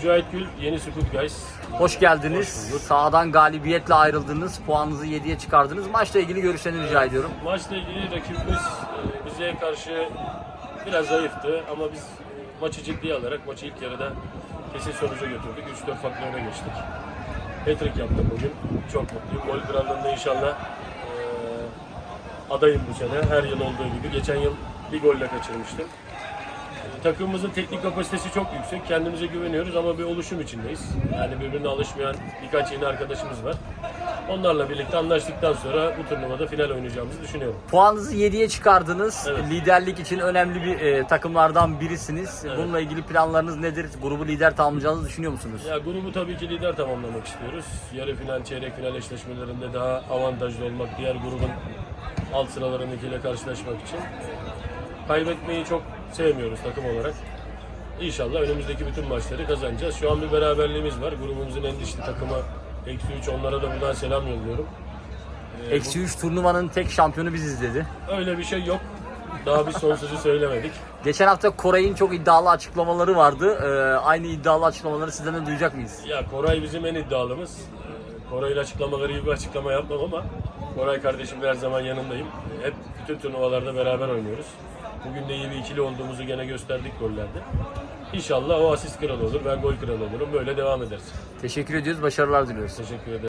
Mücahit Gül, Yeni Sukut Guys. Hoş geldiniz. Hoş bulduk. Sahadan galibiyetle ayrıldınız. Puanınızı 7'ye çıkardınız. Maçla ilgili görüşlerini rica ediyorum. Maçla ilgili rakibimiz e, bize karşı biraz zayıftı ama biz e, maçı ciddiye alarak maçı ilk yarıda kesin sonuca götürdük. 3-4 farklı öne geçtik. Hat-trick yaptım bugün. Çok mutluyum. Gol krallığında inşallah e, adayım bu sene. Her yıl olduğu gibi. Geçen yıl bir golle kaçırmıştım. Takımımızın teknik kapasitesi çok yüksek. Kendimize güveniyoruz ama bir oluşum içindeyiz. Yani birbirine alışmayan birkaç yeni arkadaşımız var. Onlarla birlikte anlaştıktan sonra bu turnuvada final oynayacağımızı düşünüyorum. Puanınızı 7'ye çıkardınız. Evet. Liderlik için önemli bir e, takımlardan birisiniz. Evet. Bununla ilgili planlarınız nedir? Grubu lider tamamlayacağınızı düşünüyor musunuz? Ya grubu tabii ki lider tamamlamak istiyoruz. Yarı final, çeyrek final eşleşmelerinde daha avantajlı olmak, diğer grubun alt sıralarındakiyle karşılaşmak için. Kaybetmeyi çok sevmiyoruz takım olarak. İnşallah önümüzdeki bütün maçları kazanacağız. Şu an bir beraberliğimiz var. Grubumuzun en dişli takımı Eksi 3 onlara da buradan selam yolluyorum. Ee, Eksi 3 turnuvanın tek şampiyonu biziz dedi. öyle bir şey yok. Daha biz son sözü söylemedik. Geçen hafta Koray'ın çok iddialı açıklamaları vardı. Ee, aynı iddialı açıklamaları sizden de duyacak mıyız? Ya Koray bizim en iddialımız. Ee, Koray'ın açıklamaları gibi bir açıklama yapmam ama Koray kardeşimle her zaman yanındayım. Hep bütün turnuvalarda beraber oynuyoruz. Bugün de iyi bir ikili olduğumuzu gene gösterdik gollerde. İnşallah o asist kralı olur, ben gol kralı olurum. Böyle devam ederiz. Teşekkür ediyoruz. Başarılar diliyoruz. Teşekkür ederim.